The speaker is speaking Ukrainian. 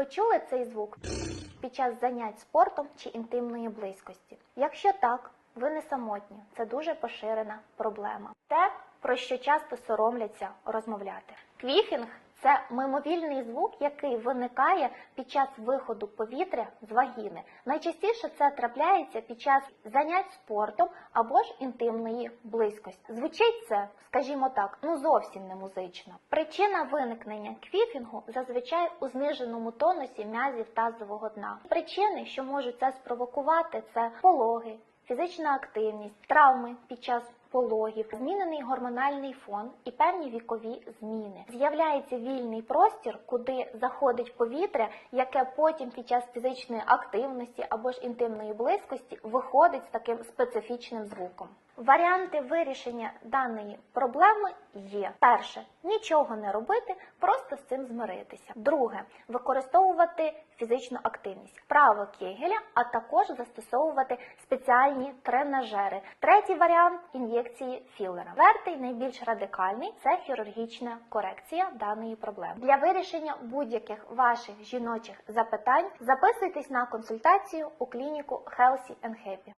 Почули цей звук під час занять спортом чи інтимної близькості? Якщо так, ви не самотні. Це дуже поширена проблема. Те, про що часто соромляться розмовляти. Квіфінг це мимовільний звук, який виникає під час виходу повітря з вагіни. Найчастіше це трапляється під час занять спортом або ж інтимної близькості. Звучить це, скажімо так, ну зовсім не музично. Причина виникнення квіфінгу зазвичай у зниженому тонусі м'язів тазового дна. Причини, що можуть це спровокувати, це пологи, фізична активність, травми під час пологів, змінений гормональний фон і певні вікові зміни. З'являється вільний простір, куди заходить повітря, яке потім під час фізичної активності або ж інтимної близькості виходить з таким специфічним звуком. Варіанти вирішення даної проблеми є: перше нічого не робити, просто з цим змиритися. Друге використовувати фізичну активність, право кегеля, а також застосовувати спеціальні тренажери. Третій варіант ін'єкції філера. Четвертий, найбільш радикальний це хірургічна корекція даної проблеми. Для вирішення будь-яких ваших жіночих запитань записуйтесь на консультацію у клініку Healthy and Happy.